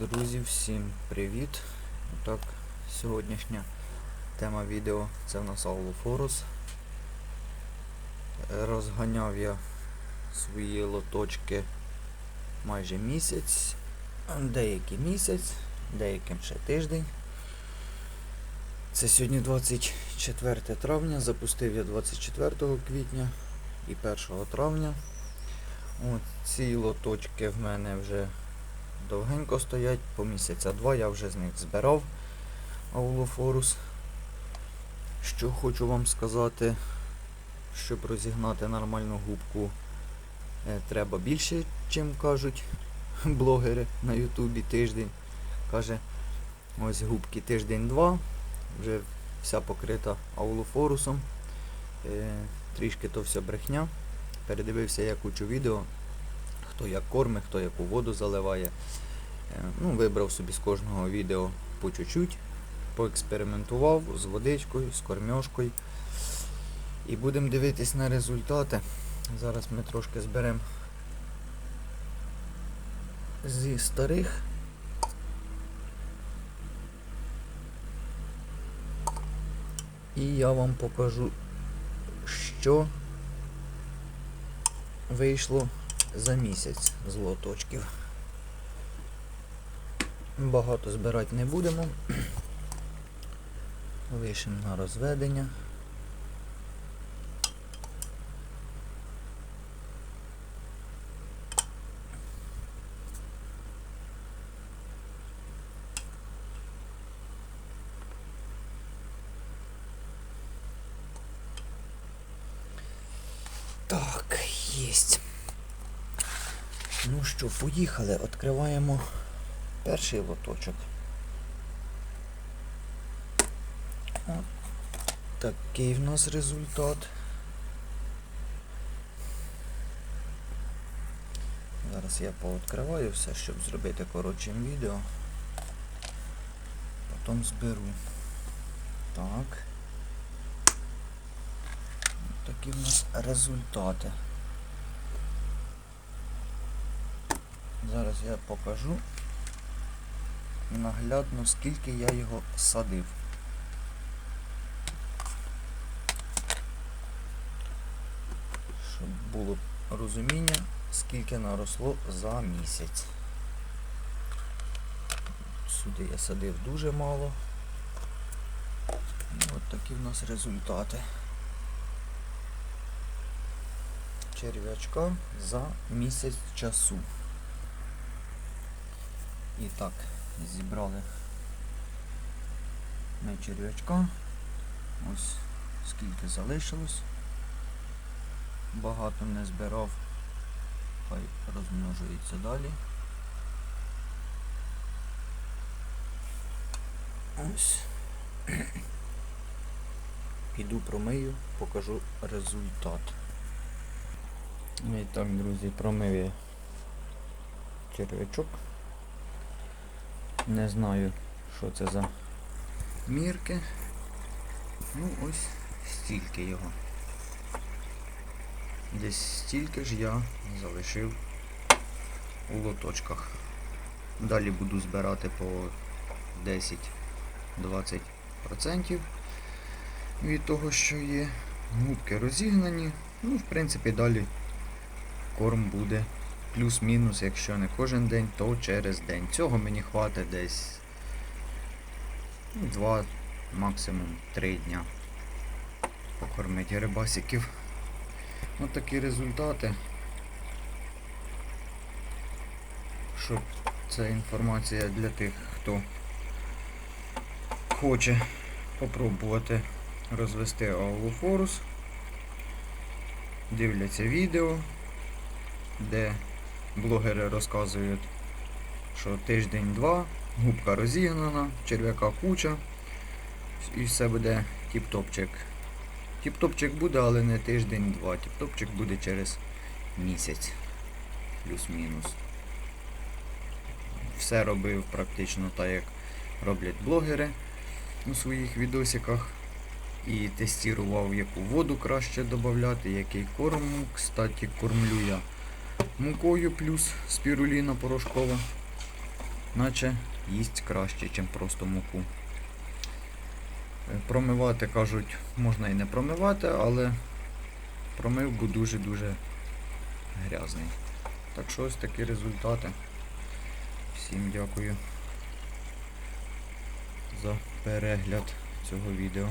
Друзі, всім привіт! Так, сьогоднішня тема відео це в нас Аулофорус. Розганяв я свої лоточки майже місяць, деякий місяць, деяким ще тиждень. Це сьогодні 24 травня, запустив я 24 квітня і 1 травня. От ці лоточки в мене вже довгенько стоять, по місяця два я вже з них збирав Аулофорус. Що хочу вам сказати, щоб розігнати нормальну губку, е, треба більше, чим кажуть блогери на Ютубі тиждень. Каже, ось губки тиждень-два, вже вся покрита аулофорусом. Е, Трішки то все брехня. Передивився я кучу відео, хто як кормить, хто яку воду заливає. Е, Ну, Вибрав собі з кожного відео по чуть-чуть, поекспериментував з водичкою, з кормьошкою. І будемо дивитись на результати. Зараз ми трошки зберемо зі старих. І я вам покажу, що вийшло за місяць з лоточків. Багато збирати не будемо. Лишимо на розведення. Так, єсть. Ну що, поїхали, відкриваємо перший лоточок. От такий в нас результат. Зараз я пооткриваю все, щоб зробити коротшим відео. Потім зберу. Так. Такі в нас результати. Зараз я покажу наглядно, скільки я його садив. Щоб було розуміння, скільки наросло за місяць. Сюди я садив дуже мало. І от такі в нас результати. Черв'ячка за місяць часу. І так, зібрали ми черв'ячка. Ось скільки залишилось. Багато не збирав, хай розмножується далі. Ось. Піду промию, покажу результат. І так, друзі, промив я черв'ячок. Не знаю, що це за мірки. Ну ось стільки його. Десь стільки ж я залишив у лоточках. Далі буду збирати по 10-20% від того, що є. Губки розігнані. Ну, в принципі, далі корм буде плюс-мінус, якщо не кожен день, то через день. Цього мені хватить десь 2, максимум 3 дня покормити рибасиків. Ось такі результати. Щоб це інформація для тих, хто хоче попробувати розвести аулофорус. Дивляться відео, де блогери розказують, що тиждень-два, губка розігнана, черв'яка куча і все буде тіп-топчик. Тіп-топчик буде, але не тиждень-два. Тіп-топчик буде через місяць. Плюс-мінус. Все робив практично так, як роблять блогери у своїх відосиках. І тестував, яку воду краще додати, який корм. Кстати, кормлю я мукою плюс спіруліна порошкова. наче їсть краще, ніж просто муку. Е, Промивати, кажуть, можна і не промивати, але промив був дуже-дуже грязний. Так що ось такі результати. Всім дякую за перегляд цього відео.